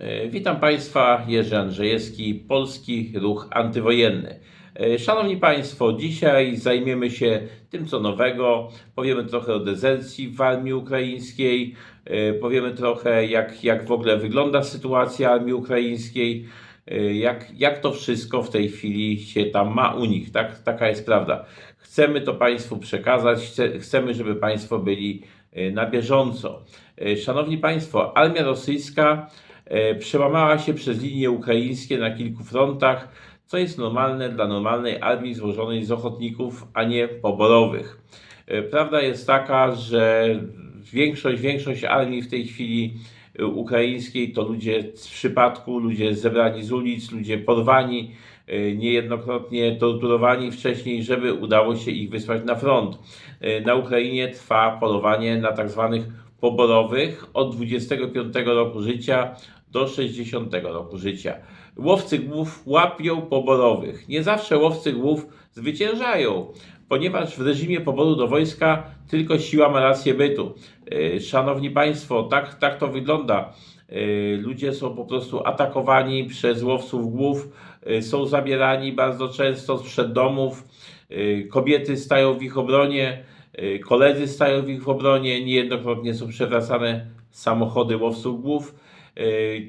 E, Witam Państwa, Jerzy Andrzejewski, Polski Ruch Antywojenny. E, Szanowni Państwo, dzisiaj zajmiemy się tym, co nowego. Powiemy trochę o dezercji w armii ukraińskiej, e, powiemy trochę, jak, jak w ogóle wygląda sytuacja armii ukraińskiej, jak, jak to wszystko w tej chwili się tam ma u nich. Tak, taka jest prawda. Chcemy to Państwu przekazać, chce, chcemy, żeby Państwo byli na bieżąco. Szanowni Państwo, armia rosyjska przełamała się przez linie ukraińskie na kilku frontach, co jest normalne dla normalnej armii złożonej z ochotników, a nie poborowych. E, Prawda jest taka, że większość, większość armii w tej chwili e, ukraińskiej to ludzie z przypadku, ludzie zebrani z ulic, ludzie porwani, e, niejednokrotnie torturowani wcześniej, żeby udało się ich wysłać na front. E, Na Ukrainie trwa polowanie na tak zwanych poborowych od 25 roku życia do 60 roku życia. Łowcy głów łapią poborowych. Nie zawsze łowcy głów zwyciężają, ponieważ w reżimie poboru do wojska tylko siła ma rację bytu. Yy, Szanowni Państwo, tak, tak to wygląda. Yy, Ludzie są po prostu atakowani przez łowców głów, yy, są zabierani bardzo często sprzed domów, kobiety stają w ich obronie, koledzy stają w ich obronie, niejednokrotnie są przewracane samochody łowców głów,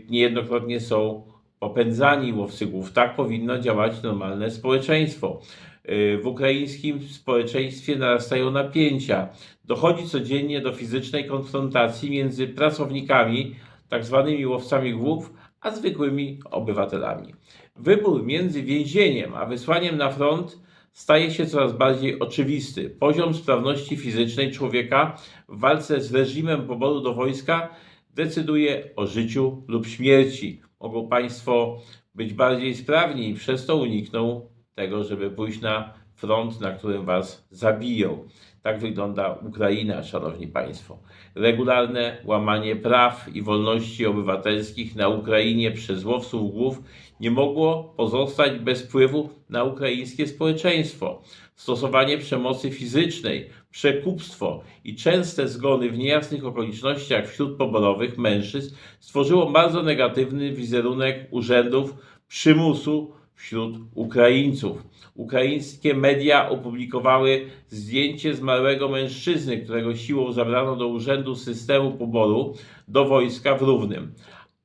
niejednokrotnie są popędzani łowcy głów. Tak powinno działać normalne społeczeństwo. Yy, W ukraińskim społeczeństwie narastają napięcia. Dochodzi codziennie do fizycznej konfrontacji między pracownikami, tak zwanymi łowcami głów, a zwykłymi obywatelami. Wybór między więzieniem a wysłaniem na front staje się coraz bardziej oczywisty. Poziom sprawności fizycznej człowieka w walce z reżimem poboru do wojska decyduje o życiu lub śmierci. Mogą Państwo być bardziej sprawni i przez to unikną tego, żeby pójść na front, na którym Was zabiją. Tak wygląda Ukraina, Szanowni Państwo. Regularne łamanie praw i wolności obywatelskich na Ukrainie przez łowców głów nie mogło pozostać bez wpływu na ukraińskie społeczeństwo. Stosowanie przemocy fizycznej, przekupstwo i częste zgony w niejasnych okolicznościach wśród poborowych mężczyzn stworzyło bardzo negatywny wizerunek urzędów przymusu wśród Ukraińców. Ukraińskie media opublikowały zdjęcie zmarłego mężczyzny, którego siłą zabrano do urzędu systemu poboru do wojska w Równym.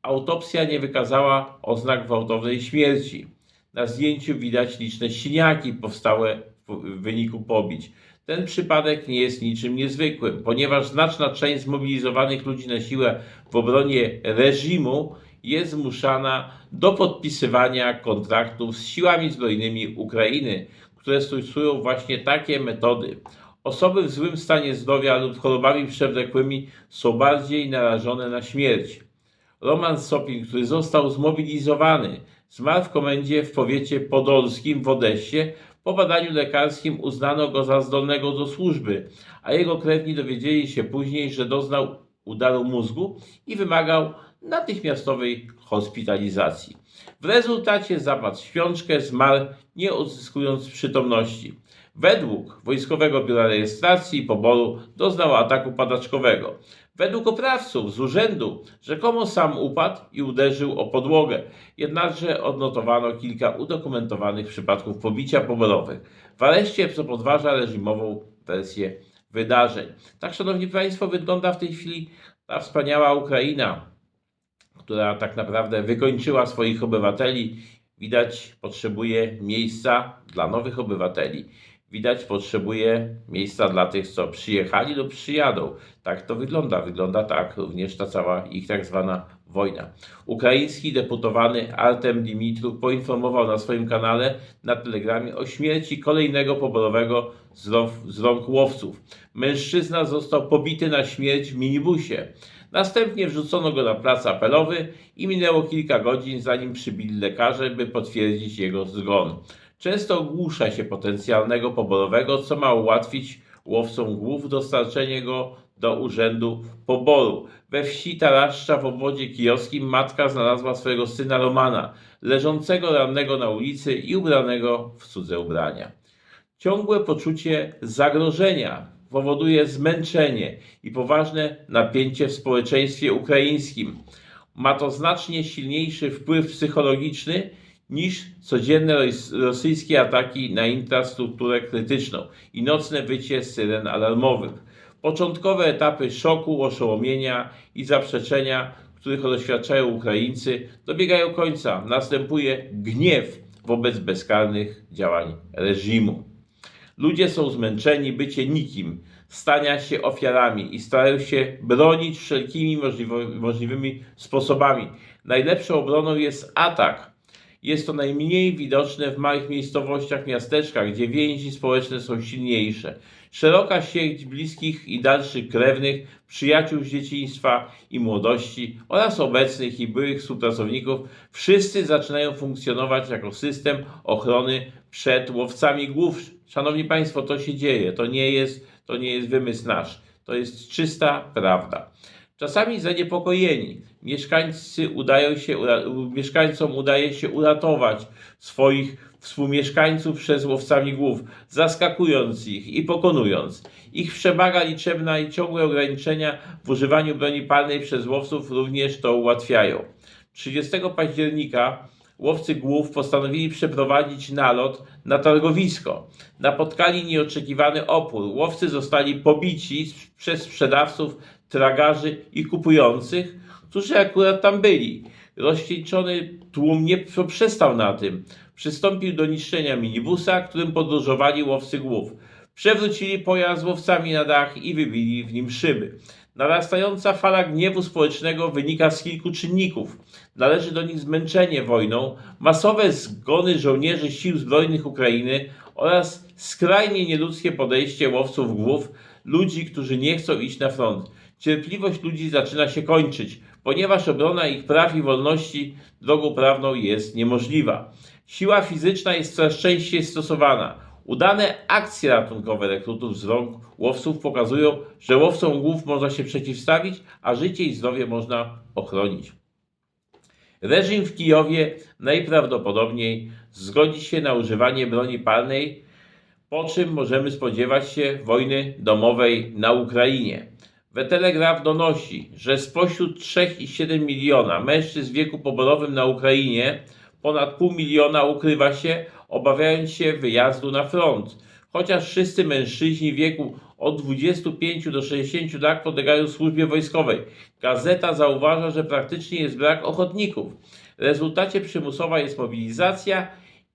Autopsja nie wykazała oznak gwałtownej śmierci. Na zdjęciu widać liczne siniaki powstałe w wyniku pobić. Ten przypadek nie jest niczym niezwykłym, ponieważ znaczna część zmobilizowanych ludzi na siłę w obronie reżimu jest zmuszana do podpisywania kontraktów z siłami zbrojnymi Ukrainy, które stosują właśnie takie metody. Osoby w złym stanie zdrowia lub chorobami przewlekłymi są bardziej narażone na śmierć. Roman Sopin, który został zmobilizowany, zmarł w komendzie w powiecie podolskim w Odessie. Po badaniu lekarskim uznano go za zdolnego do służby, a jego krewni dowiedzieli się później, że doznał udaru mózgu i wymagał natychmiastowej hospitalizacji. W rezultacie zapadł w śpiączkę, zmarł nie odzyskując przytomności. Według Wojskowego Biura Rejestracji i Poboru doznał ataku padaczkowego. Według oprawców z urzędu rzekomo sam upadł i uderzył o podłogę. Jednakże odnotowano kilka udokumentowanych przypadków pobicia poborowych. W areszcie, co podważa reżimową wersję wydarzeń. Tak, Szanowni Państwo, wygląda w tej chwili ta wspaniała Ukraina, która tak naprawdę wykończyła swoich obywateli. Widać, potrzebuje miejsca dla nowych obywateli. Widać, potrzebuje miejsca dla tych, co przyjechali lub przyjadą. Tak to wygląda. Wygląda tak również ta cała ich tak zwana wojna. Ukraiński deputowany Artem Dimitrów poinformował na swoim kanale na Telegramie o śmierci kolejnego poborowego z rąk łowców. Mężczyzna został pobity na śmierć w minibusie. Następnie wrzucono go na plac apelowy i minęło kilka godzin, zanim przybili lekarze, by potwierdzić jego zgon. Często ogłusza się potencjalnego poborowego, co ma ułatwić łowcom głów dostarczenie go do urzędu poboru. We wsi Taraszcza w obwodzie kijowskim matka znalazła swojego syna Romana, leżącego rannego na ulicy i ubranego w cudze ubrania. Ciągłe poczucie zagrożenia powoduje zmęczenie i poważne napięcie w społeczeństwie ukraińskim. ma to znacznie silniejszy wpływ psychologiczny niż codzienne ros- rosyjskie ataki na infrastrukturę krytyczną i nocne wycie syren alarmowych. Początkowe etapy szoku, oszołomienia i zaprzeczenia, których doświadczają Ukraińcy, dobiegają końca. Następuje gniew wobec bezkarnych działań reżimu. Ludzie są zmęczeni bycie nikim, stania się ofiarami i starają się bronić wszelkimi możliwymi sposobami. Najlepszą obroną jest atak. Jest to najmniej widoczne w małych miejscowościach, miasteczkach, gdzie więzi społeczne są silniejsze. Szeroka sieć bliskich i dalszych krewnych, przyjaciół z dzieciństwa i młodości oraz obecnych i byłych współpracowników, wszyscy zaczynają funkcjonować jako system ochrony przed łowcami głów. Szanowni Państwo, to się dzieje. To nie jest, to nie jest wymysł nasz. To jest czysta prawda. Czasami zaniepokojeni mieszkańcy udają się, mieszkańcom udaje się uratować swoich współmieszkańców przed łowcami głów, zaskakując ich i pokonując. Ich przewaga liczebna i ciągłe ograniczenia w używaniu broni palnej przez łowców również to ułatwiają. 30 października łowcy głów postanowili przeprowadzić nalot na targowisko. Napotkali nieoczekiwany opór. Łowcy zostali pobici przez sprzedawców, tragarzy i kupujących, którzy akurat tam byli. Rozcieńczony tłum nie przestał na tym. Przystąpił do niszczenia minibusa, którym podróżowali łowcy głów. Przewrócili pojazd łowcami na dach i wybili w nim szyby. Narastająca fala gniewu społecznego wynika z kilku czynników. Należy do nich zmęczenie wojną, masowe zgony żołnierzy sił zbrojnych Ukrainy oraz skrajnie nieludzkie podejście łowców głów, ludzi, którzy nie chcą iść na front. Cierpliwość ludzi zaczyna się kończyć, ponieważ obrona ich praw i wolności drogą prawną jest niemożliwa. Siła fizyczna jest coraz częściej stosowana. Udane akcje ratunkowe rekrutów z rąk łowców pokazują, że łowcom głów można się przeciwstawić, a życie i zdrowie można ochronić. Reżim w Kijowie najprawdopodobniej zgodzi się na używanie broni palnej, po czym możemy spodziewać się wojny domowej na Ukrainie. The Telegraph donosi, że spośród 3,7 miliona mężczyzn w wieku poborowym na Ukrainie ponad pół miliona ukrywa się, obawiając się wyjazdu na front. Chociaż wszyscy mężczyźni w wieku od 25 do 60 lat podlegają służbie wojskowej. Gazeta zauważa, że praktycznie jest brak ochotników. W rezultacie przymusowa jest mobilizacja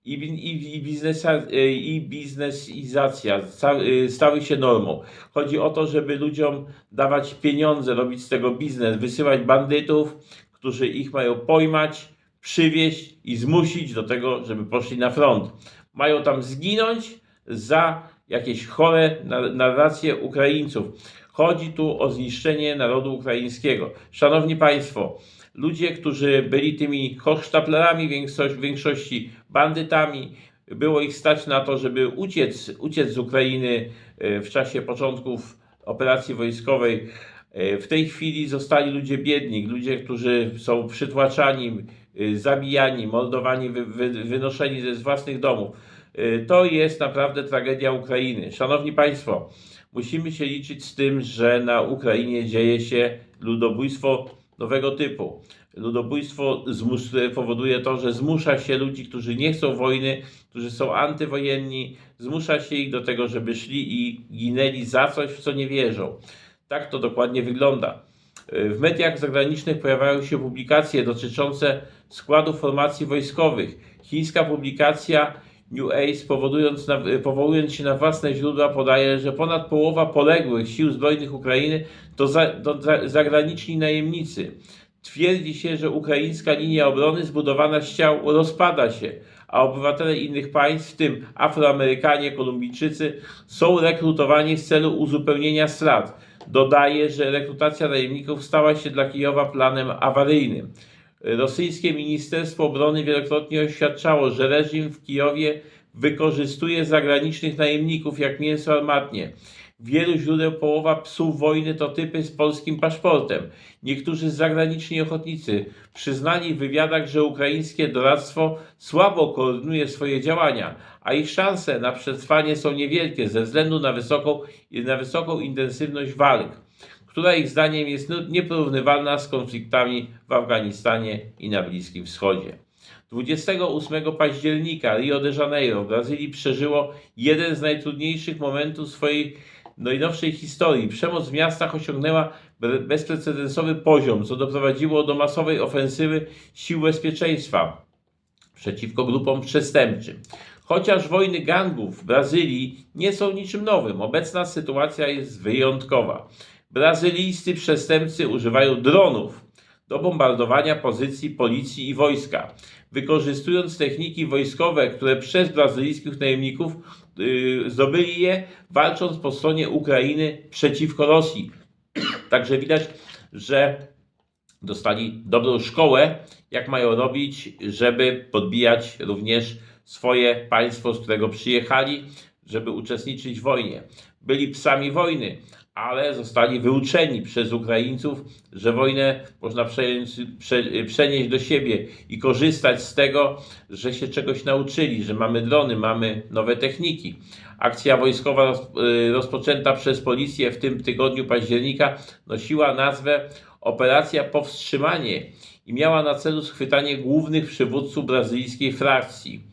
i, i, i, biznesa, i biznesizacja sta- stały się normą. Chodzi o to, żeby ludziom dawać pieniądze, robić z tego biznes, wysyłać bandytów, którzy ich mają pojmać, przywieźć i zmusić do tego, żeby poszli na front. Mają tam zginąć za jakieś chore na- narracje Ukraińców. Chodzi tu o zniszczenie narodu ukraińskiego. Szanowni Państwo, ludzie, którzy byli tymi hochsztaplerami, większość, w większości bandytami, było ich stać na to, żeby uciec, uciec z Ukrainy e, w czasie początków operacji wojskowej. E, W tej chwili zostali ludzie biedni, ludzie, którzy są przytłaczani, e, zabijani, mordowani, wy, wy, wynoszeni ze własnych domów. To jest naprawdę tragedia Ukrainy. Szanowni Państwo, musimy się liczyć z tym, że na Ukrainie dzieje się ludobójstwo nowego typu. Ludobójstwo powoduje to, że zmusza się ludzi, którzy nie chcą wojny, którzy są antywojenni, zmusza się ich do tego, żeby szli i ginęli za coś, w co nie wierzą. Tak to dokładnie wygląda. W mediach zagranicznych pojawiają się publikacje dotyczące składu formacji wojskowych. Chińska publikacja New Age, na, powołując się na własne źródła, podaje, że ponad połowa poległych sił zbrojnych Ukrainy to, za, to za, zagraniczni najemnicy. Twierdzi się, że ukraińska linia obrony zbudowana z ciał rozpada się, a obywatele innych państw, w tym Afroamerykanie, Kolumbijczycy, są rekrutowani w celu uzupełnienia strat. Dodaje, że rekrutacja najemników stała się dla Kijowa planem awaryjnym. Rosyjskie Ministerstwo Obrony wielokrotnie oświadczało, że reżim w Kijowie wykorzystuje zagranicznych najemników jak mięso armatnie. Wielu źródeł połowa psów wojny to typy z polskim paszportem. Niektórzy zagraniczni ochotnicy przyznali w wywiadach, że ukraińskie doradztwo słabo koordynuje swoje działania, a ich szanse na przetrwanie są niewielkie ze względu na wysoką, na wysoką intensywność walk. Która ich zdaniem jest no- nieporównywalna z konfliktami w Afganistanie i na Bliskim Wschodzie. 28 października Rio de Janeiro w Brazylii przeżyło jeden z najtrudniejszych momentów swojej najnowszej historii. Przemoc w miastach osiągnęła be- bezprecedensowy poziom, co doprowadziło do masowej ofensywy sił bezpieczeństwa przeciwko grupom przestępczym. Chociaż wojny gangów w Brazylii nie są niczym nowym, obecna sytuacja jest wyjątkowa. Brazylijscy przestępcy używają dronów do bombardowania pozycji policji i wojska, wykorzystując techniki wojskowe, które przez brazylijskich najemników yy, zdobyli je, walcząc po stronie Ukrainy przeciwko Rosji. Także widać, że dostali dobrą szkołę, jak mają robić, żeby podbijać również swoje państwo, z którego przyjechali, żeby uczestniczyć w wojnie. Byli psami wojny, ale zostali wyuczeni przez Ukraińców, że wojnę można przenieść do siebie i korzystać z tego, że się czegoś nauczyli, że mamy drony, mamy nowe techniki. Akcja wojskowa y, rozpoczęta przez policję w tym tygodniu października nosiła nazwę Operacja Powstrzymanie i miała na celu schwytanie głównych przywódców brazylijskiej frakcji.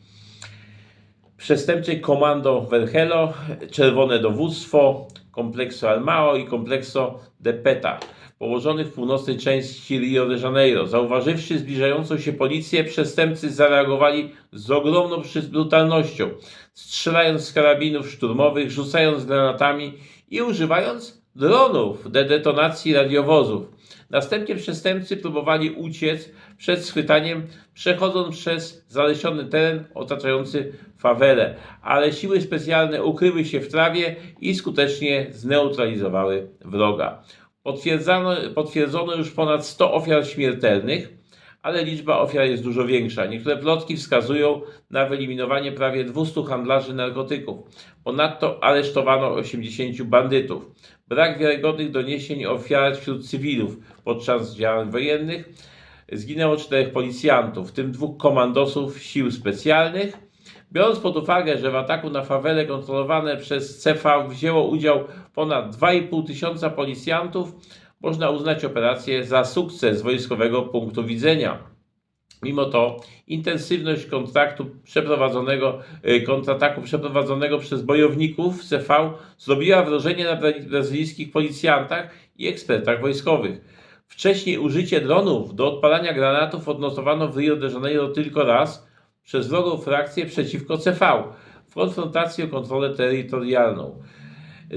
Przestępcze Komando Verhelo, Czerwone Dowództwo, Komplekso Almao i Komplekso de Peta, położonych w północnej części Rio de Janeiro. Zauważywszy zbliżającą się policję, przestępcy zareagowali z ogromną brutalnością, strzelając z karabinów szturmowych, rzucając granatami i używając dronów do detonacji radiowozów. Następnie przestępcy próbowali uciec przed schwytaniem, przechodząc przez zalesiony teren otaczający fawelę, ale siły specjalne ukryły się w trawie i skutecznie zneutralizowały wroga. Potwierdzano, potwierdzono już ponad 100 ofiar śmiertelnych, ale liczba ofiar jest dużo większa. Niektóre plotki wskazują na wyeliminowanie prawie 200 handlarzy narkotyków. Ponadto aresztowano 80 bandytów. Brak wiarygodnych doniesień o ofiarach wśród cywilów podczas działań wojennych. Zginęło czterech policjantów, w tym dwóch komandosów sił specjalnych. Biorąc pod uwagę, że w ataku na fawele kontrolowane przez CV wzięło udział ponad 2,5 tysiąca policjantów, można uznać operację za sukces wojskowego punktu widzenia. Mimo to intensywność kontraktu przeprowadzonego, y, kontrataku przeprowadzonego przez bojowników CV zrobiła wrażenie na bra- brazylijskich policjantach i ekspertach wojskowych. Wcześniej użycie dronów do odpalania granatów odnotowano w Rio de Janeiro tylko raz przez wrogą frakcję przeciwko CV w konfrontacji o kontrolę terytorialną.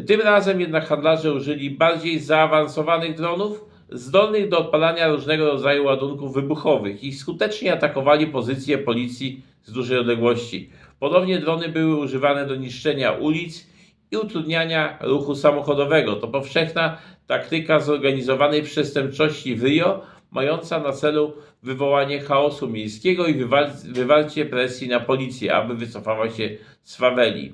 Tym razem jednak handlarze użyli bardziej zaawansowanych dronów, zdolnych do odpalania różnego rodzaju ładunków wybuchowych i skutecznie atakowali pozycje policji z dużej odległości. Ponownie drony były używane do niszczenia ulic i utrudniania ruchu samochodowego. To powszechna taktyka zorganizowanej przestępczości w Rio, mająca na celu wywołanie chaosu miejskiego i wywarcie presji na policję, aby wycofała się z faweli.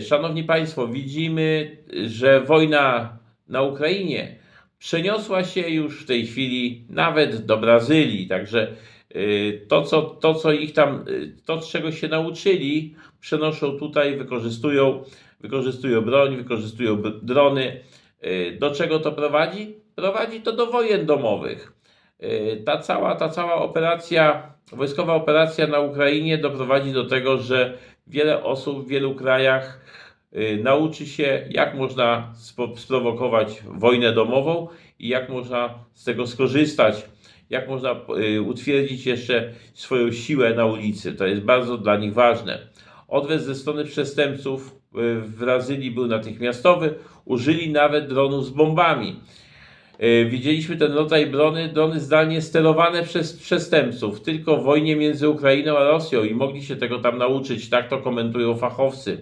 Szanowni Państwo, widzimy, że wojna na Ukrainie przeniosła się już w tej chwili nawet do Brazylii. Także y, to, co, to, co ich tam, y, to, czego się nauczyli, przenoszą tutaj, wykorzystują, wykorzystują broń, wykorzystują drony. Y, Do czego to prowadzi? Prowadzi to do wojen domowych. Ta cała, ta cała operacja, wojskowa operacja na Ukrainie doprowadzi do tego, że wiele osób w wielu krajach y, nauczy się, jak można sprowokować wojnę domową i jak można z tego skorzystać, jak można y, utwierdzić jeszcze swoją siłę na ulicy. To jest bardzo dla nich ważne. Odwet ze strony przestępców y, w Brazylii był natychmiastowy. Użyli nawet dronów z bombami. Y, Widzieliśmy ten rodzaj brony, drony zdalnie sterowane przez przestępców, tylko w wojnie między Ukrainą a Rosją i mogli się tego tam nauczyć, tak to komentują fachowcy.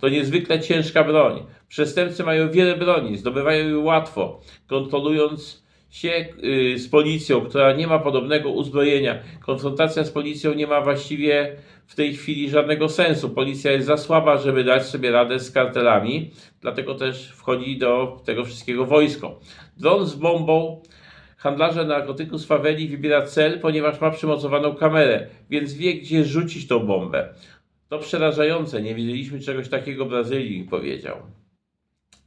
To niezwykle ciężka broń. Przestępcy mają wiele broni, zdobywają je łatwo, kontrolując się y, z policją, która nie ma podobnego uzbrojenia. Konfrontacja z policją nie ma właściwie w tej chwili żadnego sensu. Policja jest za słaba, żeby dać sobie radę z kartelami, dlatego też wchodzi do tego wszystkiego wojsko. Dron z bombą handlarze narkotyków z faweli wybiera cel, ponieważ ma przymocowaną kamerę, więc wie, gdzie rzucić tą bombę. To przerażające, nie wiedzieliśmy czegoś takiego w Brazylii, powiedział.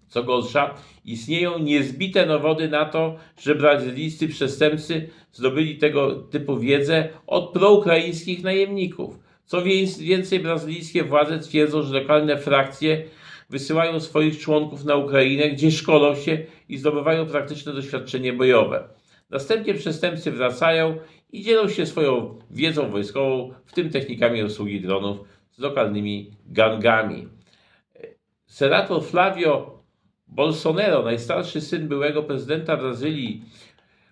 Co gorsza, istnieją niezbite dowody na to, że brazylijscy przestępcy zdobyli tego typu wiedzę od proukraińskich najemników. Co więcej, brazylijskie władze twierdzą, że lokalne frakcje wysyłają swoich członków na Ukrainę, gdzie szkolą się i zdobywają praktyczne doświadczenie bojowe. Następnie przestępcy wracają i dzielą się swoją wiedzą wojskową, w tym technikami obsługi dronów, z lokalnymi gangami. Senator Flavio Bolsonaro, najstarszy syn byłego prezydenta Brazylii,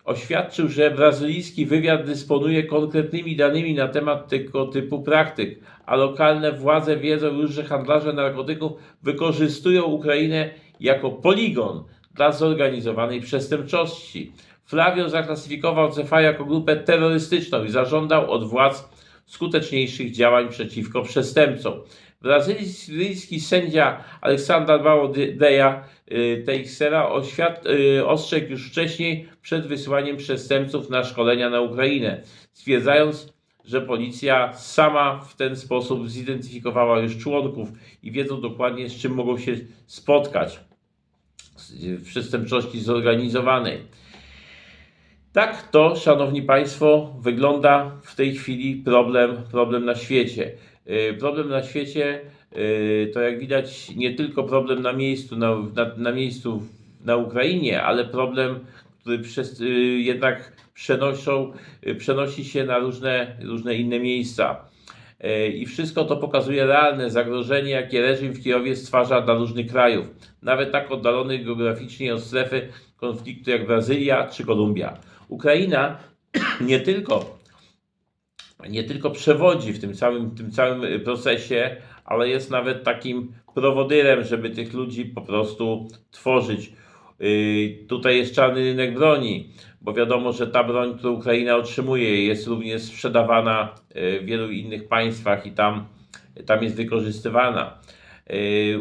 oświadczył, że brazylijski wywiad dysponuje konkretnymi danymi na temat tego typu praktyk, a lokalne władze wiedzą już, że handlarze narkotyków wykorzystują Ukrainę jako poligon dla zorganizowanej przestępczości. Flavio zaklasyfikował CFA jako grupę terrorystyczną i zażądał od władz skuteczniejszych działań przeciwko przestępcom. Brazylijski sędzia Alexander Bałodeja Teixeira oświad- y, ostrzegł już wcześniej przed wysyłaniem przestępców na szkolenia na Ukrainę, stwierdzając, że policja sama w ten sposób zidentyfikowała już członków i wiedzą dokładnie z czym mogą się spotkać w przestępczości zorganizowanej. Tak to, szanowni państwo, wygląda w tej chwili problem, problem na świecie. Yy, Problem na świecie yy, to jak widać nie tylko problem na miejscu, na, na, na miejscu na Ukrainie, ale problem, który przez, yy, jednak przenoszą, przenosi się na różne, różne inne miejsca. I wszystko to pokazuje realne zagrożenie, jakie reżim w Kijowie stwarza dla różnych krajów, nawet tak oddalonych geograficznie od strefy konfliktu jak Brazylia czy Kolumbia. Ukraina nie tylko, nie tylko przewodzi w tym całym, tym całym y, procesie, ale jest nawet takim prowodyrem, żeby tych ludzi po prostu tworzyć. Yy, Tutaj jest czarny rynek broni, bo wiadomo, że ta broń, którą Ukraina otrzymuje, jest również sprzedawana yy, w wielu innych państwach i tam, tam jest wykorzystywana.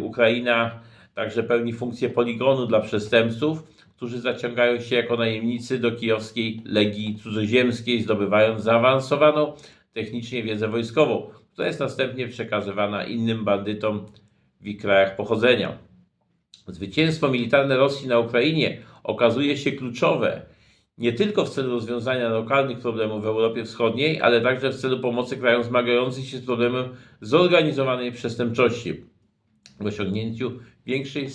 Ukraina także pełni funkcję poligonu dla przestępców, którzy zaciągają się jako najemnicy do kijowskiej Legii Cudzoziemskiej, zdobywając zaawansowaną technicznie wiedzę wojskową, która jest następnie przekazywana innym bandytom w ich krajach pochodzenia. Zwycięstwo militarne Rosji na Ukrainie okazuje się kluczowe nie tylko w celu rozwiązania lokalnych problemów w Europie Wschodniej, ale także w celu pomocy krajom zmagającym się z problemem zorganizowanej przestępczości osiągnięciu większej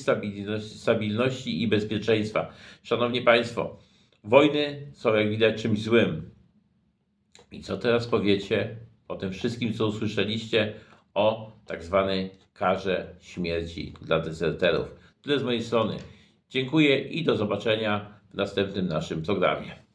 stabilności, i bezpieczeństwa. Szanowni Państwo, wojny są jak widać czymś złym. I co teraz powiecie o tym wszystkim, co usłyszeliście o tak zwanej karze śmierci dla dezerterów? Tyle z mojej strony. Dziękuję i do zobaczenia w następnym naszym programie.